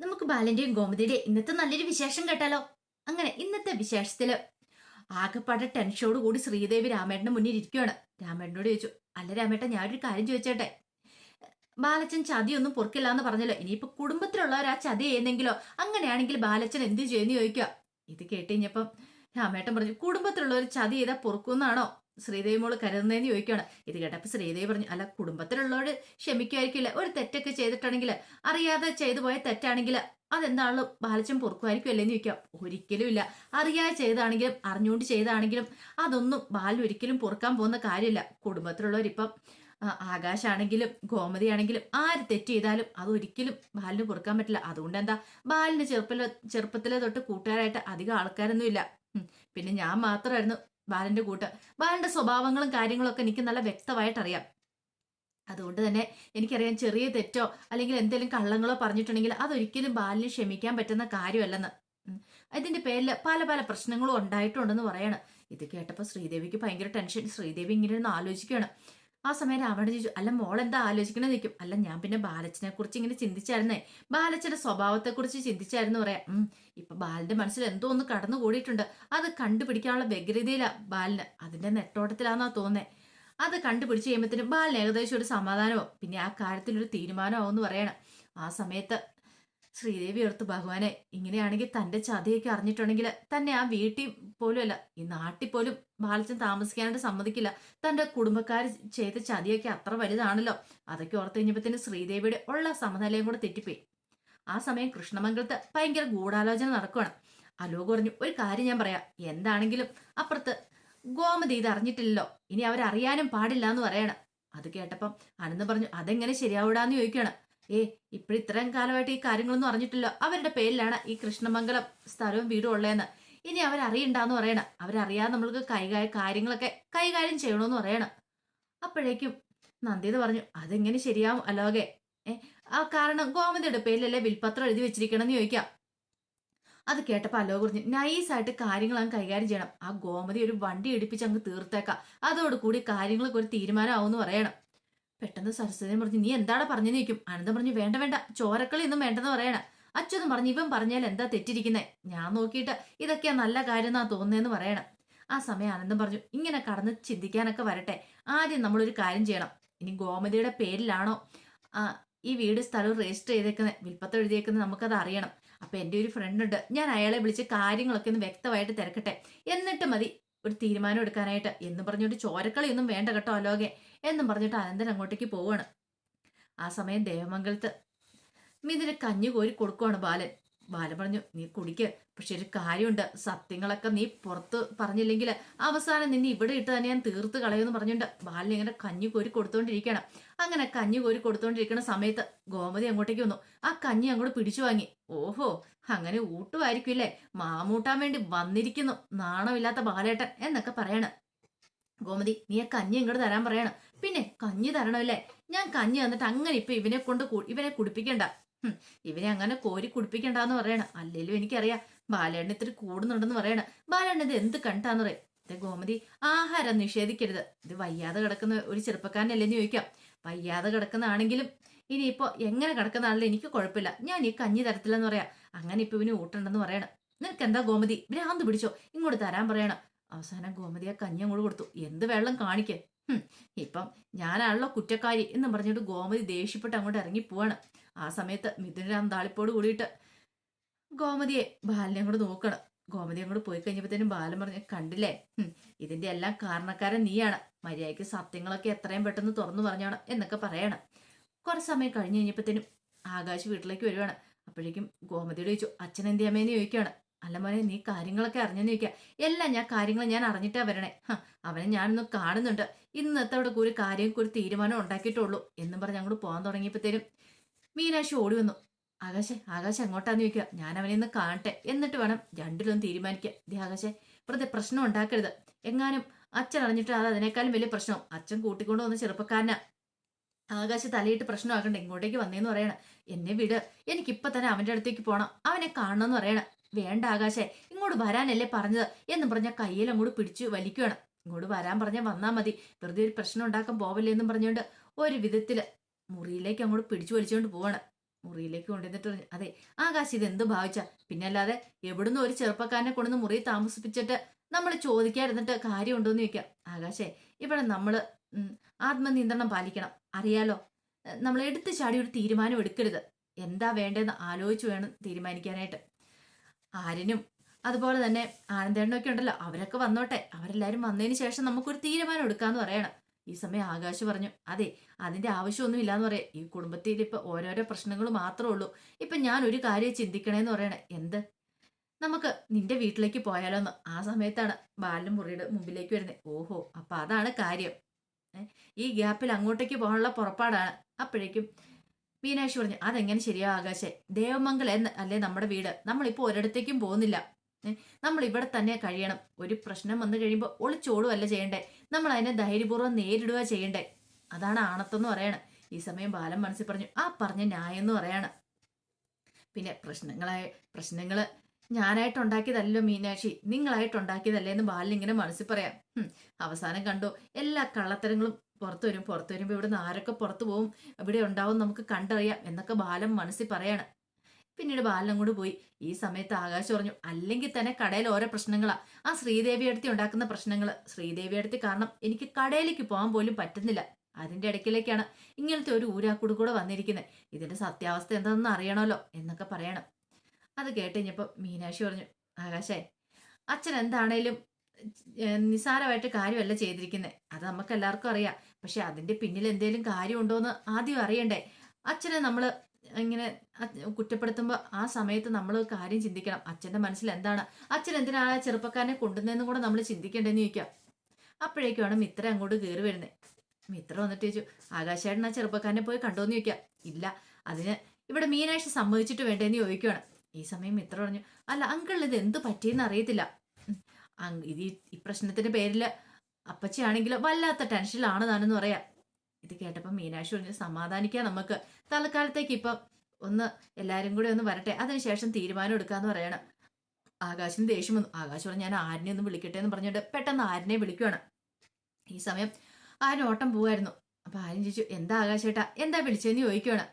നമുക്ക് ബാലന്റെയും ഗോമതിയുടെയും ഇന്നത്തെ നല്ലൊരു വിശേഷം കേട്ടാലോ? അങ്ങനെ ഇന്നത്തെ വിശേഷത്തിൽ ആകെപ്പാടെ ടെൻഷനോട് കൂടി ശ്രീദേവി രാമേട്ടന്റെ മുന്നിൽ ഇരിക്കുകയാണ് രാമേട്ടനോട് ചോദിച്ചു അല്ല രാമേട്ടൻ ഞാനൊരു കാര്യം ചോദിച്ചേട്ടെ? ബാലച്ചൻ ചതിയൊന്നും പൊറുക്കില്ല എന്ന് പറഞ്ഞല്ലോ. ഇനിയിപ്പോ കുടുംബത്തിലുള്ളവർ ആ ചതി ചെയ്യുന്നെങ്കിലോ? അങ്ങനെയാണെങ്കിൽ ബാലച്ചൻ എന്ത് ചെയ്യുന്നു ചോദിക്കുക. ഇത് കേട്ട് കഴിഞ്ഞപ്പം രാമേട്ടൻ പറഞ്ഞു കുടുംബത്തിലുള്ളവർ ചതി ചെയ്താൽ പൊറുക്കുന്നാണോ ശ്രീദേവി മോൾ കരുതുന്നതെന്ന് ചോദിക്കുകയാണ്. ഇത് കേട്ടപ്പോൾ ശ്രീദേവി പറഞ്ഞു അല്ല കുടുംബത്തിലുള്ളവർ ക്ഷമിക്കുമായിരിക്കില്ല. ഒരു തെറ്റൊക്കെ ചെയ്തിട്ടാണെങ്കിൽ അറിയാതെ ചെയ്തു പോയ തെറ്റാണെങ്കിൽ അതെന്താണല്ലോ ബാലച്ചൻ പൊറുക്കുമായിരിക്കും അല്ലേന്ന് ചോദിക്കാം. ഒരിക്കലും ഇല്ല. അറിയാതെ ചെയ്താണെങ്കിലും അറിഞ്ഞുകൊണ്ട് ചെയ്താണെങ്കിലും അതൊന്നും ബാലൻ ഒരിക്കലും പൊറുക്കാൻ പോകുന്ന കാര്യമില്ല. കുടുംബത്തിലുള്ളവരിപ്പം ആകാശാണെങ്കിലും ഗോമതി ആണെങ്കിലും ആര് തെറ്റ് ചെയ്താലും അതൊരിക്കലും ബാലിന് പൊറുക്കാൻ പറ്റില്ല. അതുകൊണ്ട് എന്താ ബാലിന് ചെറുപ്പത്തിലെ ചെറുപ്പത്തിലെ തൊട്ട് കൂട്ടുകാരായിട്ട് അധികം ആൾക്കാരൊന്നും ഇല്ല പിന്നെ ഞാൻ മാത്രമായിരുന്നു ബാലന്റെ കൂട്ട്. ബാലന്റെ സ്വഭാവങ്ങളും കാര്യങ്ങളും ഒക്കെ എനിക്ക് നല്ല വ്യക്തമായിട്ട് അറിയാം അതുകൊണ്ട് തന്നെ എനിക്കറിയാം ചെറിയ തെറ്റോ അല്ലെങ്കിൽ എന്തെങ്കിലും കള്ളങ്ങളോ പറഞ്ഞിട്ടുണ്ടെങ്കിൽ അതൊരിക്കലും ബാലിന് ക്ഷമിക്കാൻ പറ്റുന്ന കാര്യമല്ലെന്ന്. അതിന്റെ പേരിൽ പല പല പ്രശ്നങ്ങളും ഉണ്ടായിട്ടുണ്ടെന്ന് പറയാണ്. ഇത് കേട്ടപ്പോൾ ശ്രീദേവിക്ക് ഭയങ്കര ടെൻഷൻ. ശ്രീദേവി ഇങ്ങനെ ആലോചിക്കുകയാണ്. ആ സമയം രാവണൻ ചോദിച്ചു അല്ല മോൾ എന്താ ആലോചിക്കണമെന്ന് നിൽക്കും അല്ല ഞാൻ പിന്നെ ബാലച്ചനെ കുറിച്ച് ഇങ്ങനെ ചിന്തിച്ചായിരുന്നേ. ബാലച്ചന്റെ സ്വഭാവത്തെ കുറിച്ച് ചിന്തിച്ചായിരുന്നു പറയാം. ഉം ഇപ്പൊ ബാലന്റെ മനസ്സിൽ എന്തോ ഒന്ന് കടന്നു കൂടിയിട്ടുണ്ട്. അത് കണ്ടുപിടിക്കാനുള്ള വ്യഗ്രതയിലാ ബാലിന്. അതിന്റെ നെട്ടോട്ടത്തിലാന്നാ തോന്നേ അത് കണ്ടുപിടിച്ച് കഴിയുമ്പോഴത്തേനും ബാലിന് ഏകദേശം ഒരു സമാധാനമോ പിന്നെ ആ കാര്യത്തിൽ ഒരു തീരുമാനമാവും എന്ന് പറയണം. ആ സമയത്ത് ശ്രീദേവി ഓർത്ത് ഭഗവാനെ ഇങ്ങനെയാണെങ്കിൽ തന്റെ ചതിയൊക്കെ അറിഞ്ഞിട്ടുണ്ടെങ്കിൽ തന്നെ ആ വീട്ടിൽ പോലും അല്ല ഈ നാട്ടിൽ പോലും ബാലച്ചൻ താമസിക്കാനായിട്ട് സമ്മതിക്കില്ല. തന്റെ കുടുംബക്കാർ ചെയ്ത ചതിയൊക്കെ അത്ര വലുതാണല്ലോ. അതൊക്കെ ഓർത്ത് തന്നെ ശ്രീദേവിയുടെ ഉള്ള സമനിലയും കൂടെ തെറ്റിപ്പോയി. ആ സമയം കൃഷ്ണമംഗലത്ത് ഭയങ്കര ഗൂഢാലോചന നടക്കുകയാണ് അലോക് പറഞ്ഞു ഒരു കാര്യം ഞാൻ പറയാം. എന്താണെങ്കിലും അപ്പുറത്ത് ഗോമതി ഇത് അറിഞ്ഞിട്ടില്ലല്ലോ. ഇനി അവരറിയാനും പാടില്ല എന്ന് പറയണം. അത് കേട്ടപ്പം അനന്ത് പറഞ്ഞു അതെങ്ങനെ ശരിയാവൂടാന്ന് ചോദിക്കുകയാണ്. ഏ ഇപ്പോൾ ഇത്രയും കാലമായിട്ട് ഈ കാര്യങ്ങളൊന്നും അറിഞ്ഞിട്ടില്ല. അവരുടെ പേരിലാണ് ഈ കൃഷ്ണമംഗലം സ്ഥലവും വീടും ഉള്ളതെന്ന്. ഇനി അവരറിയണ്ടെന്ന് പറയണം. അവരറിയാതെ നമ്മൾക്ക് കൈകാര്യ കാര്യങ്ങളൊക്കെ കൈകാര്യം ചെയ്യണമെന്ന് പറയണം. അപ്പോഴേക്കും നന്ദിത് പറഞ്ഞു അതെങ്ങനെ ശരിയാവും അലോകെ? ഏ ആ കാരണം ഗോമതിയുടെ പേരിലല്ലേ വിൽപത്രം എഴുതി വെച്ചിരിക്കണം എന്ന് ചോദിക്കാം. അത് കേട്ടപ്പോൾ അലോക് പറഞ്ഞു നൈസായിട്ട് കാര്യങ്ങൾ അങ്ങ് കൈകാര്യം ചെയ്യണം. ആ ഗോമതി ഒരു വണ്ടി ഇടിപ്പിച്ച് അങ്ങ് തീർത്തേക്കാം. അതോടുകൂടി കാര്യങ്ങൾക്ക് ഒരു തീരുമാനമാവും എന്ന് പറയണം. പെട്ടെന്ന് സരസ്വതി പറഞ്ഞു നീ എന്താണ് പറഞ്ഞെന്ന് ചോദിക്കും? ആനന്ദം പറഞ്ഞു വേണ്ട വേണ്ട ചോരക്കളി ഒന്നും വേണ്ടെന്ന് പറയണ. അച്ഛനും പറഞ്ഞു ഇവൻ പറഞ്ഞാൽ എന്താ തെറ്റിരിക്കുന്നേ? ഞാൻ നോക്കിയിട്ട് ഇതൊക്കെയാ നല്ല കാര്യം എന്നാ തോന്നുന്നതെന്ന് പറയണം. ആ സമയം ആനന്ദം പറഞ്ഞു ഇങ്ങനെ കടന്ന് ചിന്തിക്കാനൊക്കെ വരട്ടെ. ആദ്യം നമ്മളൊരു കാര്യം ചെയ്യണം. ഇനി ഗോമതിയുടെ പേരിലാണോ ഈ വീട് സ്ഥലവും രജിസ്റ്റർ ചെയ്തേക്കുന്നത് വിൽപ്പത്ത് എഴുതിയേക്കുന്നത് നമുക്കത് അറിയണം. അപ്പൊ എന്റെ ഒരു ഫ്രണ്ട് ഉണ്ട്. ഞാൻ അയാളെ വിളിച്ച് കാര്യങ്ങളൊക്കെ ഒന്ന് വ്യക്തമായിട്ട് തിരക്കട്ടെ. എന്നിട്ട് മതി ഒരു തീരുമാനം എടുക്കാനായിട്ട്. എന്ന് പറഞ്ഞിട്ട് ചോരക്കളിയൊന്നും വേണ്ട കേട്ടോ അലോകെ എന്നും പറഞ്ഞിട്ട് അനന്തൻ അങ്ങോട്ടേക്ക് പോവാണ്. ആ സമയം ദേവമംഗലത്ത് മിതിന് കഞ്ഞു കോരി കൊടുക്കുവാണ് ബാലൻ. ബാലൻ പറഞ്ഞു നീ കുടിക്ക് പക്ഷെ ഒരു കാര്യമുണ്ട്. സത്യങ്ങളൊക്കെ നീ പുറത്ത് പറഞ്ഞില്ലെങ്കിൽ അവസാനം നിന്നെ ഇവിടെ ഇട്ട് തന്നെ ഞാൻ തീർത്ത് കളയുമെന്ന് പറഞ്ഞുകൊണ്ട് ബാലൻ ഇങ്ങനെ കഞ്ഞു കോരി കൊടുത്തോണ്ടിരിക്കണം അങ്ങനെ കഞ്ഞു കോരി കൊടുത്തോണ്ടിരിക്കുന്ന സമയത്ത് ഗോമതി അങ്ങോട്ടേക്ക് വന്നു. ആ കഞ്ഞി അങ്ങോട്ട് പിടിച്ചു വാങ്ങി. ഓഹോ അങ്ങനെ ഊട്ടുമായിരിക്കില്ലേ മാമൂട്ടാൻ വേണ്ടി വന്നിരിക്കുന്നു. നാണമില്ലാത്ത ബാലേട്ടൻ എന്നൊക്കെ പറയാണ്. ഗോമതി നീ ആ കഞ്ഞി ഇങ്ങോട്ട് തരാൻ പറയണം. പിന്നെ കഞ്ഞി തരണമല്ലേ ഞാൻ കഞ്ഞി തന്നിട്ട് അങ്ങനെ ഇപ്പൊ ഇവനെ കൊണ്ട് ഇവനെ കുടിപ്പിക്കണ്ട. ഇവനെ അങ്ങനെ കോരി കുടിപ്പിക്കണ്ടെന്ന് പറയണം. അല്ലെങ്കിലും എനിക്കറിയാം ബാലേണ്ണ ഇത്തിരി കൂടുന്നുണ്ടെന്ന് പറയണം. ബാലേണ്ണ ഇത് എന്ത് കണ്ടാന്ന് പറയും? ഇത് ഗോമതി ആഹാരം നിഷേധിക്കരുത്. ഇത് വയ്യാതെ കിടക്കുന്ന ഒരു ചെറുപ്പക്കാരനല്ലെന്ന് ചോദിക്കാം. വയ്യാതെ കിടക്കുന്നതാണെങ്കിലും ഇനിയിപ്പോ എങ്ങനെ കിടക്കുന്നതാണെങ്കിലും എനിക്ക് കുഴപ്പമില്ല. ഞാൻ ഈ കഞ്ഞി തരത്തില്ലെന്ന് പറയാ. അങ്ങനെ ഇപ്പൊ ഇവന് ഊട്ടുണ്ടെന്ന് പറയണം. നിനക്ക് എന്താ ഗോമതി ഭ്രാന്ത് പിടിച്ചോ. ഇങ്ങോട്ട് തരാൻ പറയണം. അവസാനം ഗോമതി ആ കഞ്ഞി അങ്ങോട്ട് കൊടുത്തു. എന്ത് വെള്ളം കാണിക്ക്? ഇപ്പം ഞാനാണല്ലോ കുറ്റക്കാരി എന്ന് പറഞ്ഞിട്ട് ഗോമതി ദേഷ്യപ്പെട്ട് അങ്ങോട്ട് ഇറങ്ങി പോവാണ്. ആ സമയത്ത് മിഥുനരാം താളിപ്പോട് കൂടിയിട്ട് ഗോമതിയെ ബാലിനെ അങ്ങോട്ട് നോക്കണം. ഗോമതി അങ്ങോട്ട് പോയി കഴിഞ്ഞപ്പോഴത്തേനും ബാലൻ പറഞ്ഞു കണ്ടില്ലേ? ഇതിന്റെ എല്ലാം കാരണക്കാരൻ നീയാണ്. മര്യാദയ്ക്ക് സത്യങ്ങളൊക്കെ എത്രയും പെട്ടെന്ന് തുറന്നു പറഞ്ഞാണ് എന്നൊക്കെ പറയണം. കുറച്ച് സമയം കഴിഞ്ഞ് കഴിഞ്ഞപ്പോഴത്തേനും ആകാശ് വീട്ടിലേക്ക് വരുവാണ്. അപ്പോഴേക്കും ഗോമതിയോട് ചോദിച്ചു അച്ഛൻ എന്ത് അമ്മേന്ന് ചോദിക്കുകയാണ്. അല്ല മോനെ നീ കാര്യങ്ങളൊക്കെ അറിഞ്ഞെന്ന് ചോദിക്കുക എല്ലാം ഞാൻ കാര്യങ്ങൾ ഞാൻ അറിഞ്ഞിട്ടാ വരണേ. അവനെ ഞാനൊന്ന് കാണുന്നുണ്ട്. ഇന്നത്തെ അവിടെ ഒരു കാര്യം കൂടി തീരുമാനം ഉണ്ടാക്കിയിട്ടുള്ളൂ എന്നും പറഞ്ഞ് അങ്ങോട്ട് പോകാൻ തുടങ്ങിയപ്പോഴത്തേനും മീനാക്ഷി ഓടി വന്നു. ആകാശെ ആകാശം എങ്ങോട്ടാന്ന് ചോദിക്കുക ഞാൻ അവനെ ഒന്ന് കാണട്ടെ. എന്നിട്ട് വേണം രണ്ടിലൊന്നും തീരുമാനിക്കുക ദേ ആകാശെ വെറുതെ പ്രശ്നം ഉണ്ടാക്കരുത്. എങ്ങാനും അച്ഛൻ അറിഞ്ഞിട്ട് അത് അതിനേക്കാളും വലിയ പ്രശ്നം. അച്ഛൻ കൂട്ടിക്കൊണ്ട് വന്ന ചെറുപ്പക്കാരനാ. ആകാശ് തലയിട്ട് പ്രശ്നമാക്കണ്ട ഇങ്ങോട്ടേക്ക് വന്നേന്ന് പറയണം. എന്നെ വിട്. എനിക്കിപ്പൊ തന്നെ അവന്റെ അടുത്തേക്ക് പോണം. അവനെ കാണണമെന്ന് പറയണ. വേണ്ട ആകാശേ ഇങ്ങോട്ട് വരാനല്ലേ പറഞ്ഞത് എന്ന് പറഞ്ഞ കയ്യിൽ അങ്ങോട്ട് പിടിച്ചു വലിക്കുകയാണ്. ഇങ്ങോട്ട് വരാൻ പറഞ്ഞാൽ വന്നാൽ മതി. വെറുതെ ഒരു പ്രശ്നം ഉണ്ടാക്കാൻ പോവല്ലേ എന്നും പറഞ്ഞുകൊണ്ട് ഒരു വിധത്തിൽ മുറിയിലേക്ക് അങ്ങോട്ട് പിടിച്ചു വലിച്ചുകൊണ്ട് പോവാണ്. മുറിയിലേക്ക് കൊണ്ടുവന്നിട്ട് അതെ ആകാശ് ഇതെന്ത് ഭാവിച്ച? പിന്നെ അല്ലാതെ എവിടുന്ന് ഒരു ചെറുപ്പക്കാരനെ കൊണ്ടുവന്ന് മുറി താമസിപ്പിച്ചിട്ട് നമ്മൾ ചോദിക്കാതിരുന്നിട്ട് കാര്യമുണ്ടോന്ന് ചോദിക്കാം. ആകാശേ ഇവിടെ നമ്മൾ ആത്മനിയന്ത്രണം പാലിക്കണം. അറിയാലോ നമ്മൾ എടുത്തു ചാടി ഒരു തീരുമാനം എടുക്കരുത്. എന്താ വേണ്ടതെന്ന് ആലോചിച്ച് വേണം തീരുമാനിക്കാനായിട്ട്. ആരിനും അതുപോലെ തന്നെ ആനന്ദേണ്ണൊക്കെ ഉണ്ടല്ലോ. അവരൊക്കെ വന്നോട്ടെ. അവരെല്ലാവരും വന്നതിന് ശേഷം നമുക്കൊരു തീരുമാനം എടുക്കാന്ന് പറയണം. ഈ സമയം ആകാശ് പറഞ്ഞു അതെ അതിന്റെ ആവശ്യമൊന്നും ഇല്ലാന്ന് പറയാം. ഈ കുടുംബത്തിൽ ഇപ്പൊ ഓരോരോ പ്രശ്നങ്ങൾ മാത്രമേ ഉള്ളൂ. ഇപ്പൊ ഞാൻ ഒരു കാര്യം ചിന്തിക്കണേന്ന് പറയണേ. എന്ത്? നമുക്ക് നിന്റെ വീട്ടിലേക്ക് പോയാലോന്ന്. ആ സമയത്താണ് ബാലൻ മുറിയുടെ മുമ്പിലേക്ക് വരുന്നത് ഓഹോ അപ്പൊ അതാണ് കാര്യം. ഈ ഗ്യാപ്പിൽ അങ്ങോട്ടേക്ക് പോകാനുള്ള പുറപ്പാടാണ്. അപ്പോഴേക്കും മീനാക്ഷി പറഞ്ഞു അതെങ്ങനെ ശരിയാ ആകാശെ? ദേവമംഗലം എന്ന് അല്ലേ നമ്മുടെ വീട്? നമ്മളിപ്പോ ഒരിടത്തേക്കും പോകുന്നില്ല. നമ്മൾ ഇവിടെ തന്നെ കഴിയണം. ഒരു പ്രശ്നം വന്നു കഴിയുമ്പോൾ ഒളിച്ചോടുവല്ല ചെയ്യണ്ടേ? നമ്മൾ അതിനെ ധൈര്യപൂർവം നേരിടുക ചെയ്യണ്ടേ? അതാണ് ആണത്തെന്ന് പറയണേ. ഈ സമയം ബാലൻ മനസ്സിൽ പറഞ്ഞു ആ പറഞ്ഞ ന്യായം എന്ന് പറയാണ്. പിന്നെ പ്രശ്നങ്ങളായ പ്രശ്നങ്ങൾ ഞാനായിട്ട് ഉണ്ടാക്കിയതല്ലോ മീനാക്ഷി. നിങ്ങളായിട്ട് ഉണ്ടാക്കിയതല്ലേ എന്ന് ബാലൻ ഇങ്ങനെ മനസ്സിൽ പറയാം. അവസാനം കണ്ടു. എല്ലാ കള്ളത്തരങ്ങളും പുറത്തു വരും പുറത്തു വരുമ്പോൾ ഇവിടുന്ന് ആരൊക്കെ പുറത്തു പോകും ഇവിടെ ഉണ്ടാവും നമുക്ക് കണ്ടറിയാം എന്നൊക്കെ ബാലൻ മനസ്സിൽ പറയാണ്. പിന്നീട് ബാലനും കൂടി പോയി. ഈ സമയത്ത് ആകാശം പറഞ്ഞു അല്ലെങ്കിൽ തന്നെ കടയിൽ ഓരോ പ്രശ്നങ്ങളാ. ആ ശ്രീദേവി അടുത്ത് ഉണ്ടാക്കുന്ന പ്രശ്നങ്ങൾ ശ്രീദേവി അടുത്ത് കാരണം എനിക്ക് കടയിലേക്ക് പോകാൻ പോലും പറ്റുന്നില്ല. അതിന്റെ ഇടയ്ക്കിലേക്കാണ് ഇങ്ങനത്തെ ഒരു ഊരാക്കൂട് കൂടെ വന്നിരിക്കുന്നത് ഇതിന്റെ സത്യാവസ്ഥ എന്താണെന്ന് അറിയണമല്ലോ എന്നൊക്കെ പറയണം. അത് കേട്ട് കഴിഞ്ഞപ്പോൾ മീനാക്ഷി പറഞ്ഞു ആകാശേ അച്ഛൻ എന്താണേലും നിസ്സാരമായിട്ട് കാര്യമല്ല ചെയ്തിരിക്കുന്നത് അത് നമുക്ക് എല്ലാവർക്കും അറിയാം. പക്ഷെ അതിന്റെ പിന്നിൽ എന്തെങ്കിലും കാര്യമുണ്ടോ എന്ന് ആദ്യം അറിയണ്ടേ. അച്ഛനെ നമ്മൾ ഇങ്ങനെ കുറ്റപ്പെടുത്തുമ്പോൾ ആ സമയത്ത് നമ്മൾ കാര്യം ചിന്തിക്കണം. അച്ഛന്റെ മനസ്സിൽ എന്താണ്? അച്ഛൻ എന്തിനാ ആ ചെറുപ്പക്കാരനെ കൊണ്ടുവന്നതെന്നും കൂടെ നമ്മൾ ചിന്തിക്കേണ്ടെന്ന് ചോദിക്കാം. അപ്പോഴേക്കുമാണ് മിത്ര അങ്ങോട്ട് കയറി വരുന്നത് മിത്ര വന്നിട്ട് ചോദിച്ചു ആകാശേട്ടൻ ആ ചെറുപ്പക്കാരനെ പോയി കണ്ടോന്ന് ചോദിക്കാം. ഇല്ല അതിന് ഇവിടെ മീനാഴ്ച സമ്മതിച്ചിട്ട് വേണ്ടേന്ന് ചോദിക്കുവാണ്. ഈ സമയം മിത്ര പറഞ്ഞു അല്ല അങ്കിൾ ഇത് എന്ത് പറ്റിയെന്ന് അറിയത്തില്ല. ഇത് ഈ- പ്രശ്നത്തിന്റെ പേരിൽ അപ്പച്ചിയാണെങ്കിൽ വല്ലാത്ത ടെൻഷനിലാണ് താനെന്ന് പറയാം. ഇത് കേട്ടപ്പോൾ മീനാക്ഷി പറഞ്ഞ് സമാധാനിക്കാം നമുക്ക് തൽക്കാലത്തേക്ക് ഇപ്പം ഒന്ന് എല്ലാവരും കൂടെ ഒന്ന് വരട്ടെ. അതിനുശേഷം തീരുമാനം എടുക്കാന്ന് പറയണം. ആകാശിന് ദേഷ്യം വന്നു. ആകാശ് പറഞ്ഞു ഞാൻ ആരിനെ ഒന്ന് വിളിക്കട്ടെ എന്ന് പറഞ്ഞിട്ട് പെട്ടെന്ന് ആരിനെ വിളിക്കുവാണ്. ഈ സമയം ആരും ഓട്ടം പോവായിരുന്നു. അപ്പൊ ആരും ചോദിച്ചു എന്താ ആകാശേട്ടാ എന്താ വിളിച്ചതെന്ന് ചോദിക്കുവാണ്.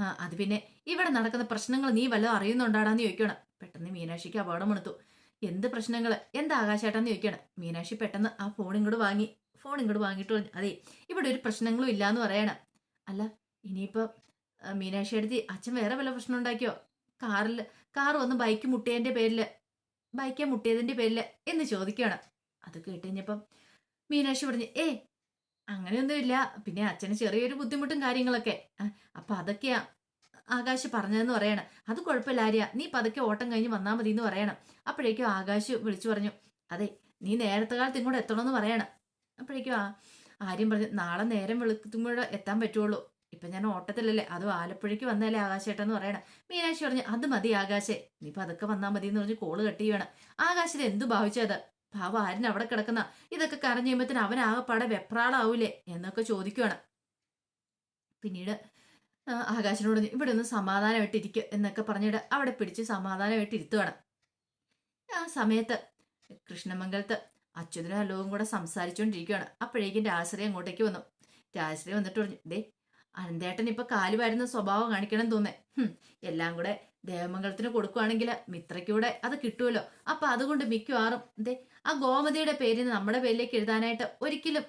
ആ അത് പിന്നെ ഇവിടെ നടക്കുന്ന പ്രശ്നങ്ങൾ നീ വല്ലതും അറിയുന്നുണ്ടാടാന്ന് ചോദിക്കുകയാണ് പെട്ടെന്ന് മീനാക്ഷിക്ക് അപകടം എടുത്തു. എന്ത് പ്രശ്നങ്ങൾ എന്താ ആകാശേട്ടാന്ന് ചോദിക്കണം. മീനാക്ഷി പെട്ടെന്ന് ആ ഫോൺ ഇങ്ങോട്ട് വാങ്ങി. ഫോൺ ഇങ്ങോട്ട് വാങ്ങിയിട്ട് പറഞ്ഞു. അതെ ഇവിടെ ഒരു പ്രശ്നങ്ങളും ഇല്ലാന്ന് പറയണം. അല്ല ഇനിയിപ്പോ ആ, മീനാക്ഷി അടുത്ത് അച്ഛൻ വേറെ വല്ല പ്രശ്നം ഉണ്ടാക്കിയോ? കാറിൽ കാർ വന്ന് ബൈക്ക് മുട്ടിയതിന്റെ പേരിൽ ബൈക്കെ മുട്ടിയതിന്റെ പേരിൽ എന്ന് ചോദിക്കുകയാണ് അത് കേട്ട് കഴിഞ്ഞപ്പം മീനാക്ഷി പറഞ്ഞു ഏ അങ്ങനെയൊന്നുമില്ല. പിന്നെ അച്ഛന് ചെറിയൊരു ബുദ്ധിമുട്ടും കാര്യങ്ങളൊക്കെ. അപ്പൊ അതൊക്കെയാ. ആകാശ് പറഞ്ഞതെന്ന് പറയണം. അത് കുഴപ്പമില്ല ആര്യ. നീ പതുക്കെ ഓട്ടം കഴിഞ്ഞ് വന്നാൽ മതി എന്ന് പറയണം. അപ്പോഴേക്കും ആകാശ് വിളിച്ചു പറഞ്ഞു അതെ നീ നേരത്തെ കാലത്ത് ഇങ്ങോട്ട് എത്തണമെന്ന് പറയണം. അപ്പോഴേക്കും ആ ആര്യം പറഞ്ഞു നാളെ നേരം വെളുത്തും എത്താൻ പറ്റുള്ളൂ. ഇപ്പൊ ഞാൻ ഓട്ടത്തിലല്ലേ അതും ആലപ്പുഴയ്ക്ക് വന്നല്ലേ ആകാശേട്ടെന്ന് പറയണം. മീനാശി പറഞ്ഞു അത് മതി ആകാശേ നീ പതുക്കെ വന്നാൽ മതി എന്ന് പറഞ്ഞ് കോൾ കട്ട് ചെയ്യണം. ആകാശിന് എന്തു ഭാവിച്ചത് ഭാവ ആരിന് അവിടെ കിടക്കുന്ന. ഇതൊക്കെ കറഞ്ഞു കഴിയുമ്പത്തിന് അവൻ ആകെപ്പാടെ വെപ്രാളാവൂലേ എന്നൊക്കെ ചോദിക്കുവാണ്. പിന്നീട് ആകാശിനോട് ഇവിടെ ഒന്ന് സമാധാനമായിട്ടിരിക്കുക എന്നൊക്കെ പറഞ്ഞിട്ട് അവിടെ പിടിച്ച് സമാധാനമായിട്ട് ഇരുത്തുവാണ് ആ സമയത്ത് കൃഷ്ണമംഗലത്ത് അച്യുതനും അലോവും കൂടെ സംസാരിച്ചുകൊണ്ടിരിക്കുകയാണ് അപ്പോഴേക്കും രാശ്രീ അങ്ങോട്ടേക്ക് വന്നു. രാശ്രീ വന്നിട്ട് പറഞ്ഞു ദേ അനന്തേട്ടൻ ഇപ്പൊ കാൽ വരുന്ന സ്വഭാവം കാണിക്കണം തോന്നേ എല്ലാം കൂടെ ദേവമംഗലത്തിന് കൊടുക്കുവാണെങ്കിൽ മിത്രയ്ക്കൂടെ അത് കിട്ടുമല്ലോ അപ്പൊ അതുകൊണ്ട് മിക്കവാറും ദേ ആ ഗോമതിയുടെ പേരിന് നമ്മുടെ പേരിലേക്ക് എഴുതാനായിട്ട് ഒരിക്കലും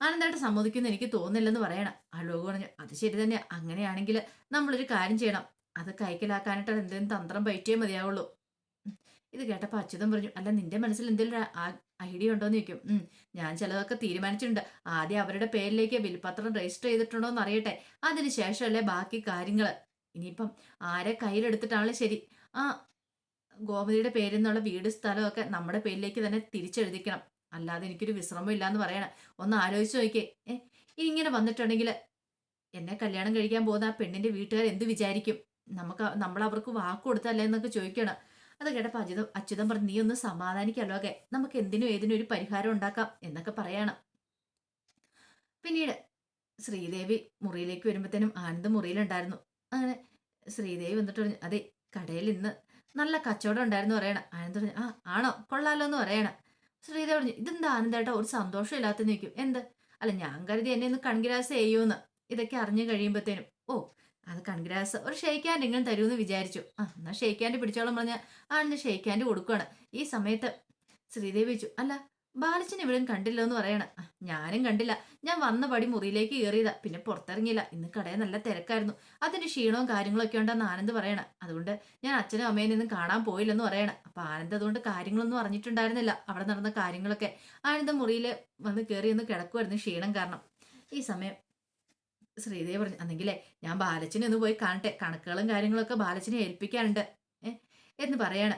ആനന്ദായിട്ട് സമ്മതിക്കുമെന്ന് എനിക്ക് തോന്നില്ലെന്ന് പറയണം. അലോക് പറഞ്ഞു അത് ശരി തന്നെ. അങ്ങനെയാണെങ്കിൽ നമ്മളൊരു കാര്യം ചെയ്യണം. അത് കൈക്കലാക്കാനായിട്ട് എന്തെങ്കിലും തന്ത്രം പയറ്റിയേ മതിയാവുള്ളൂ. ഇത് കേട്ടപ്പോൾ അച്യുതൻ പറഞ്ഞു അല്ല നിന്റെ മനസ്സിൽ എന്തെങ്കിലും ഐഡിയ ഉണ്ടോയെന്ന് ചോദിക്കും. ഞാൻ ചിലതൊക്കെ തീരുമാനിച്ചിട്ടുണ്ട്. ആദ്യം അവരുടെ പേരിലേക്ക് വിൽപത്രം രജിസ്റ്റർ ചെയ്തിട്ടുണ്ടോ എന്ന് അറിയട്ടെ. അതിനുശേഷമല്ലേ ബാക്കി കാര്യങ്ങൾ ഇനിയിപ്പം ആരെ കയ്യിലെടുത്തിട്ടാണെങ്കിലും ശരി? ആ ഗോമതിയുടെ പേരിൽ നിന്നുള്ള വീട് സ്ഥലമൊക്കെ നമ്മുടെ പേരിലേക്ക് തന്നെ തിരിച്ചെഴുതിക്കണം. അല്ലാതെ എനിക്കൊരു വിശ്രമം ഇല്ലാന്ന് പറയണം. ഒന്ന് ആലോചിച്ച് നോക്കിയേ. ഏ ഇനി ഇങ്ങനെ വന്നിട്ടുണ്ടെങ്കിൽ എന്നെ കല്യാണം കഴിക്കാൻ പോകുന്ന ആ പെണ്ണിന്റെ വീട്ടുകാർ എന്ത് വിചാരിക്കും? നമുക്ക് നമ്മൾ അവർക്ക് വാക്ക് കൊടുത്തല്ലേ എന്നൊക്കെ ചോദിക്കണം. അത് കേട്ടപ്പോൾ അച്യുതം അച്യുതം പറഞ്ഞു നീ ഒന്ന് സമാധാനിക്കല്ലോ ഒക്കെ. നമുക്ക് എന്തിനും ഏതിനും ഒരു പരിഹാരം ഉണ്ടാക്കാം എന്നൊക്കെ പറയണം. പിന്നീട് ശ്രീദേവി മുറിയിലേക്ക് വരുമ്പോഴത്തേനും ആനന്ദ് മുറിയിലുണ്ടായിരുന്നു. അങ്ങനെ ശ്രീദേവി വന്നിട്ട് പറഞ്ഞു അതെ കടയിൽ ഇന്ന് നല്ല കച്ചവടം ഉണ്ടായിരുന്നു പറയണം. ആനന്ദ് പറഞ്ഞു ആ ആണോ? കൊള്ളാലോ എന്ന് പറയണം. ശ്രീദേവി പറഞ്ഞു ഇതെന്താ ആനന്ദേട്ടാ ഒരു സന്തോഷം ഇല്ലാത്ത നിൽക്കും എന്ത്? അല്ല ഞാൻ കരുതി എന്നെ ഒന്ന് കൺഗ്രാസ് ചെയ്യൂന്ന്. ഇതൊക്കെ അറിഞ്ഞു കഴിയുമ്പോഴത്തേനും ഓ അത് കൺഗ്രാസ്. ഒരു ഷെയ്ക്ക് ഹാൻഡ് ഇങ്ങനെ തരുമെന്ന് വിചാരിച്ചു. ആ എന്നാൽ ഷെയ്ക്കാന്റെ പിടിച്ചോളം പറഞ്ഞ ആണെന്ന് ഹാൻഡ് കൊടുക്കുകയാണ് ഈ സമയത്ത് ശ്രീദേവി ചോദിച്ചു അല്ല ബാലച്ചൻ ഇവിടെയും കണ്ടില്ല എന്ന് പറയണ ഞാനും കണ്ടില്ല. ഞാൻ വന്ന പടി മുറിയിലേക്ക് കയറിയതാ പിന്നെ പുറത്തിറങ്ങിയില്ല. ഇന്ന് കടയിൽ നല്ല തിരക്കായിരുന്നു. അതിന്റെ ക്ഷീണവും കാര്യങ്ങളൊക്കെ ഉണ്ടെന്ന് ആനന്ദ് പറയണ. അതുകൊണ്ട് ഞാൻ അച്ഛനും അമ്മയും നിന്നും കാണാൻ പോയില്ലെന്ന് പറയണം. അപ്പൊ ആനന്ദ് അതുകൊണ്ട് കാര്യങ്ങളൊന്നും അറിഞ്ഞിട്ടുണ്ടായിരുന്നില്ല. അവിടെ നടന്ന കാര്യങ്ങളൊക്കെ ആനന്ദ് മുറിയിൽ വന്ന് കയറി ഒന്ന് കിടക്കുമായിരുന്നു ക്ഷീണം കാരണം. ഈ സമയം ശ്രീദേവി പറഞ്ഞു അന്നെങ്കിലേ ഞാൻ ബാലച്ചനെ ഒന്ന് പോയി കാണട്ടെ. കണക്കുകളും കാര്യങ്ങളൊക്കെ ബാലച്ചനെ ഏൽപ്പിക്കാനുണ്ട്. എന്ന് പറയാണ്.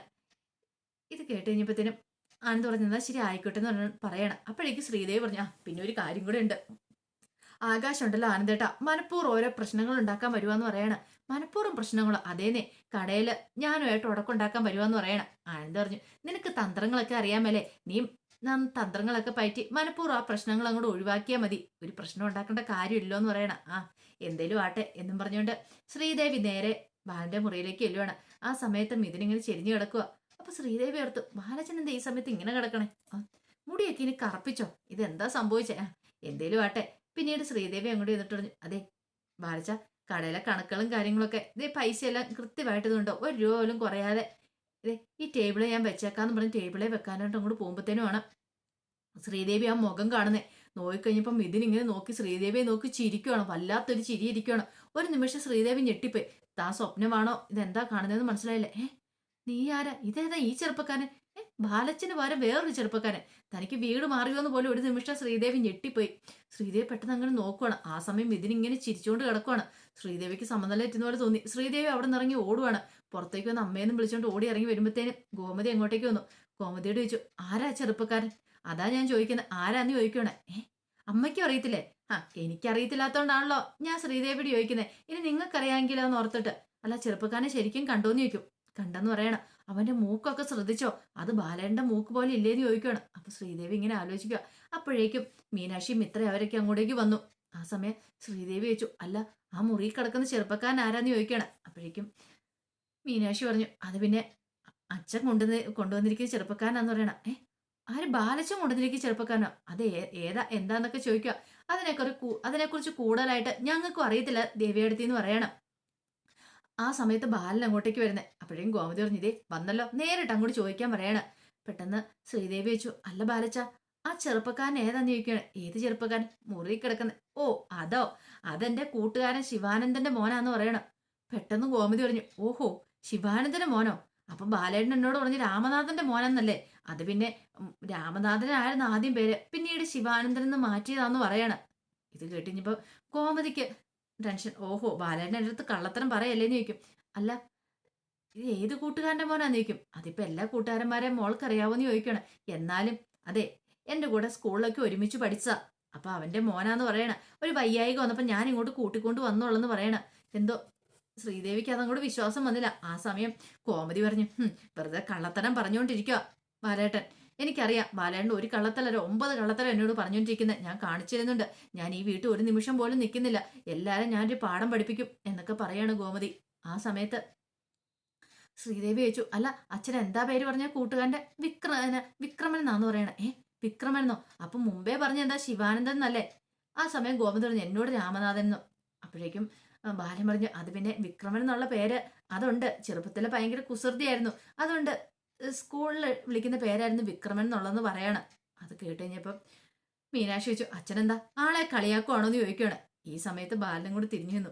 ഇത് കേട്ട് കഴിഞ്ഞപ്പോഴത്തേനും ആനന്ദ് പറഞ്ഞു എന്നാൽ ശരി ആയിക്കോട്ടെ എന്ന് പറഞ്ഞു പറയണം. അപ്പോഴേക്ക് ശ്രീദേവി പറഞ്ഞു ആ പിന്നെ ഒരു കാര്യം കൂടെ ഉണ്ട്. ആകാശം ഉണ്ടല്ലോ ആനന്ദേട്ട മനഃപൂർവം ഓരോ പ്രശ്നങ്ങൾ ഉണ്ടാക്കാൻ വരുവാന്ന് പറയണ. മനഃപൂർവം പ്രശ്നങ്ങളോ? അതേനെ കടയിൽ ഞാനുമായിട്ട് ഉടക്കുണ്ടാക്കാൻ വരുവാന്ന് പറയണ. ആനന്ദ് പറഞ്ഞു നിനക്ക് തന്ത്രങ്ങളൊക്കെ അറിയാമല്ലേ നീ നാം തന്ത്രങ്ങളൊക്കെ പറ്റി മനഃപൂർവം ആ പ്രശ്നങ്ങൾ അങ്ങോട്ട് ഒഴിവാക്കിയാൽ മതി. ഒരു പ്രശ്നം ഉണ്ടാക്കേണ്ട കാര്യമില്ലോ എന്ന് പറയണ. ആ എന്തേലും ആട്ടെ എന്നും പറഞ്ഞുകൊണ്ട് ശ്രീദേവി നേരെ ബാലന്റെ മുറിയിലേക്ക് ചെല്ലുവാണ്. ആ സമയത്ത് മിഥുനിങ്ങനെ ചെരിഞ്ഞു കിടക്കുക അപ്പൊ ശ്രീദേവി ഓർത്തു ബാലച്ചൻ എന്താ ഈ സമയത്ത് ഇങ്ങനെ കിടക്കണേ? മുടിയൊക്കെ ഇനി കറപ്പിച്ചോ? ഇതെന്താ സംഭവിച്ചേ? എന്തേലും ആട്ടെ. പിന്നീട് ശ്രീദേവി അങ്ങോട്ട് ചെന്നിട്ട് പറഞ്ഞു അതെ ബാലച്ച കടയിലെ കണക്കുകളും കാര്യങ്ങളൊക്കെ ഇതേ പൈസ എല്ലാം കൃത്യമായിട്ട് ഇതുണ്ടോ ഒരു രൂപ പോലും കുറയാതെ. ഇതേ ഈ ടേബിളെ ഞാൻ വെച്ചേക്കാന്ന് പറഞ്ഞ് ടേബിളെ വെക്കാനായിട്ട് അങ്ങോട്ട് പോകുമ്പോഴത്തേനും ആണ്. ശ്രീദേവി ആ മുഖം കാണുന്നേ നോക്കിക്കഴിഞ്ഞപ്പം ഇതിനിങ്ങനെ നോക്കി ശ്രീദേവിയെ നോക്കി ചിരിക്കുവാണ് വല്ലാത്തൊരു ചിരി ഒരു നിമിഷം ശ്രീദേവി ഞെട്ടിപ്പോയി. താ സ്വപ്നമാണോ ഇതെന്താ കാണുന്നതെന്ന് മനസ്സിലായില്ലേ. ഏ നീ ആരാ? ഇതേതാ ഈ ചെറുപ്പക്കാരൻ. ബാലച്ചന് പകരം വേറൊരു ചെറുപ്പക്കാരൻ. തനിക്ക് വീട് മാറിയോന്ന് പോലും ഒരു നിമിഷം ശ്രീദേവി ഞെട്ടിപ്പോയി. ശ്രീദേവി പെട്ടെന്ന് അങ്ങനെ നോക്കുവാണ്. ആ സമയം ഇതിനിങ്ങനെ ചിരിച്ചുകൊണ്ട് കിടക്കുവാണ്. ശ്രീദേവിക്ക് സമനിലറ്റുന്ന പോലെ തോന്നി. ശ്രീദേവി അവിടെ നിന്ന് ഇറങ്ങി ഓടുവാണ്. പുറത്തേക്ക് വന്ന് അമ്മയെന്നും വിളിച്ചുകൊണ്ട് ഓടി ഇറങ്ങി വരുമ്പോഴത്തേനും ഗോമതി അങ്ങോട്ടേക്ക് വന്നു. ഗോമതിയോട് ചോദിച്ചു ആരാ ചെറുപ്പക്കാരൻ? അതാ ഞാൻ ചോദിക്കുന്നത് ആരാന്ന് ചോദിക്കണേ ഏ അമ്മയ്ക്കും അറിയത്തില്ലേ? ആ എനിക്കറിയത്തില്ലാത്തോണ്ടാണല്ലോ ഞാൻ ശ്രീദേവിയോട് ചോദിക്കുന്നത് ഇനി നിങ്ങൾക്കറിയാമെങ്കിലോ എന്ന് ഓർത്തിട്ട്. അല്ല ചെറുപ്പക്കാരനെ ശരിക്കും കണ്ടോന്ന് ചോദിക്കും. കണ്ടെന്ന് പറയണം. അവന്റെ മൂക്കൊക്കെ ശ്രദ്ധിച്ചോ? അത് ബാലേന്റെ മൂക്ക് പോലെ ഇല്ലേന്ന് ചോദിക്കുകയാണ് അപ്പൊ ശ്രീദേവി ഇങ്ങനെ ആലോചിക്കുക. അപ്പോഴേക്കും മീനാക്ഷി മിത്ര അവരൊക്കെ അങ്ങോട്ടേക്ക് വന്നു. ആ സമയം ശ്രീദേവി ചോദിച്ചു അല്ല ആ മുറി കിടക്കുന്ന ചെറുപ്പക്കാരൻ ആരാന്ന് ചോദിക്കുകയാണ്. അപ്പോഴേക്കും മീനാക്ഷി പറഞ്ഞു അത് പിന്നെ അച്ഛൻ കൊണ്ടു കൊണ്ടുവന്നിരിക്കുന്ന ചെറുപ്പക്കാരനാന്ന് പറയണ. ഏ ആര് ബാലച്ചൻ കൊണ്ടുവന്നിരിക്കുന്ന ചെറുപ്പക്കാരനോ? അത് ഏതാ എന്താന്നൊക്കെ ചോദിക്കുക. അതിനെക്കുറിച്ച് അതിനെക്കുറിച്ച് കൂടുതലായിട്ട് ഞങ്ങൾക്കും അറിയത്തില്ല ദേവിയടുത്തി എന്ന് പറയണം. ആ സമയത്ത് ബാലൻ അങ്ങോട്ടേക്ക് വരുന്നത് അപ്പോഴേക്കും ഗോമതി പറഞ്ഞു ഇതേ വന്നല്ലോ. നേരിട്ട് അങ്ങോട്ട് ചോദിക്കാൻ പറയാണ്. പെട്ടെന്ന് ശ്രീദേവി വെച്ചു അല്ല ബാലച്ച ആ ചെറുപ്പക്കാരൻ ഏതാന്ന് ചോദിക്കുകയാണ് ഏത് ചെറുപ്പക്കാരൻ? മുറി കിടക്കുന്ന ഓ അതോ അതെന്റെ കൂട്ടുകാരൻ ശിവാനന്ദന്റെ മോനാന്ന് പറയണം. പെട്ടെന്ന് ഗോമതി പറഞ്ഞു ഓഹോ ശിവാനന്ദന്റെ മോനോ? അപ്പൊ ബാലേട്ടൻ എന്നോട് പറഞ്ഞു രാമനാഥന്റെ മോനെന്നല്ലേ? അത് പിന്നെ രാമനാഥനായിരുന്നു ആദ്യം പേര്. പിന്നീട് ശിവാനന്ദൻ എന്ന് മാറ്റിയതാന്ന് പറയണം. ഇത് കേട്ടിഞ്ഞപ്പോ ഗോമതിക്ക് ടെൻഷൻ. ഓഹോ ബാലേട്ടന്റെ അടുത്ത് കള്ളത്തരം പറയല്ലേന്ന് ചോദിക്കും. അല്ല ഇത് ഏത് കൂട്ടുകാരന്റെ മോനാന്ന് ചോദിക്കും. അതിപ്പോ എല്ലാ കൂട്ടുകാരന്മാരെയും മോൾക്ക് അറിയാവോന്ന് ചോദിക്കണം. എന്നാലും അതെ എന്റെ കൂടെ സ്കൂളിലൊക്കെ ഒരുമിച്ച് പഠിച്ച അപ്പൊ അവന്റെ മോനാന്ന് പറയണ ഒരു വയ്യായിക വന്നപ്പോ ഞാൻ ഇങ്ങോട്ട് കൂട്ടിക്കൊണ്ട് വന്നോളെന്ന് പറയണ. എന്തോ ശ്രീദേവിക്ക് അതങ്ങോട്ട് വിശ്വാസം വന്നില്ല. ആ സമയം കോമതി പറഞ്ഞു വെറുതെ കള്ളത്തരം പറഞ്ഞുകൊണ്ടിരിക്കുക ബാലേട്ടൻ. എനിക്കറിയാം ബാലേട്ടൻ ഒരു കള്ളത്തലല്ല ഒമ്പത് കള്ളത്തല എന്നോട് പറഞ്ഞുകൊണ്ടിരിക്കുന്നത് ഞാൻ കാണിച്ചിരുന്നുണ്ട്. ഞാൻ ഈ വീട്ടിൽ ഒരു നിമിഷം പോലും നിൽക്കുന്നില്ല. എല്ലാവരും ഞാനൊരു പാഠം പഠിപ്പിക്കും എന്നൊക്കെ പറയാണ് ഗോമതി. ആ സമയത്ത് ശ്രീദേവി ചോദിച്ചു അല്ല അച്ഛൻ എന്താ പേര് പറഞ്ഞ കൂട്ടുകാരന്റെ? വിക്ര വിക്രമൻ എന്നാന്ന് പറയണേ. ഏ വിക്രമൻ എന്നോ അപ്പം മുമ്പേ പറഞ്ഞ എന്താ ശിവാനന്ദൻ എന്നല്ലേ? ആ സമയം ഗോമതി പറഞ്ഞു എന്നോട് രാമനാഥൻ എന്നോ? അപ്പോഴേക്കും ബാലൻ പറഞ്ഞു അത് പിന്നെ വിക്രമൻ എന്നുള്ള പേര്. അതുണ്ട്. ചെറുപ്പത്തിൽ ഭയങ്കര കുസൃതിയായിരുന്നു. അതുകൊണ്ട് സ്കൂളിൽ വിളിക്കുന്ന പേരായിരുന്നു വിക്രമൻ എന്നുള്ളതെന്ന് പറയണം. അത് കേട്ട് കഴിഞ്ഞപ്പം മീനാക്ഷി ചോദിച്ചു അച്ഛനെന്താ? ആളെ കളിയാക്കുവാണോ എന്ന് ചോദിക്കുകയാണ്. ഈ സമയത്ത് ബാലനും കൂടി തിരിഞ്ഞു നിന്നു.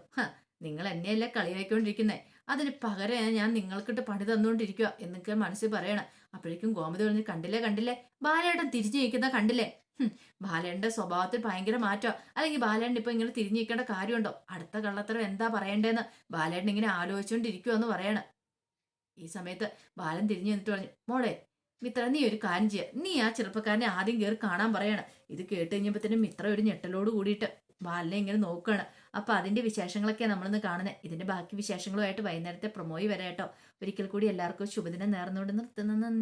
നിങ്ങൾ എന്നെയല്ലേ കളിയാക്കിക്കൊണ്ടിരിക്കുന്നേ? അതിന് പകരം ഞാൻ നിങ്ങൾക്കിട്ട് പണി തന്നുകൊണ്ടിരിക്കുക എന്നൊക്കെ മനസ്സിൽ പറയണം. അപ്പോഴേക്കും ഗോമതി പറഞ്ഞു കണ്ടില്ലേ കണ്ടില്ലേ? ബാലേട്ടൻ തിരിഞ്ഞു നിൽക്കുന്ന കണ്ടില്ലേ? ബാലേട്ടന്റെ സ്വഭാവത്തിൽ ഭയങ്കര മാറ്റോ അല്ലെങ്കിൽ ബാലേട്ടൻ ഇപ്പൊ ഇങ്ങനെ തിരിഞ്ഞു നിൽക്കേണ്ട കാര്യമുണ്ടോ? അടുത്ത കള്ളത്തരം എന്താ പറയണ്ടേന്ന് ബാലേട്ടൻ ഇങ്ങനെ ആലോചിച്ചുകൊണ്ടിരിക്കുവോ എന്ന് പറയണം. ഈ സമയത്ത് ബാലൻ തിരിഞ്ഞു നിന്നിട്ട് പറഞ്ഞു മോളെ മിത്ര നീ ഒരു കാര്യം ചെയ്യുക നീ ആ ചെറുപ്പക്കാരനെ ആദ്യം കയറി കാണാൻ പറയണം. ഇത് കേട്ട് കഴിഞ്ഞപ്പോഴത്തേനും മിത്ര ഒരു ഞെട്ടലോട് കൂടിയിട്ട് ബാലനെ ഇങ്ങനെ നോക്കുകയാണ്. അപ്പൊ അതിന്റെ വിശേഷങ്ങളൊക്കെ നമ്മളിന്ന് കാണുന്നത് ഇതിന്റെ ബാക്കി വിശേഷങ്ങളുമായിട്ട് വൈകുന്നേരത്തെ പ്രൊമോയി വരാം കേട്ടോ. ഒരിക്കൽ കൂടി എല്ലാവർക്കും ശുഭദിനം നേർന്നുകൊണ്ട് നിർത്തുന്നു. നന്ദി.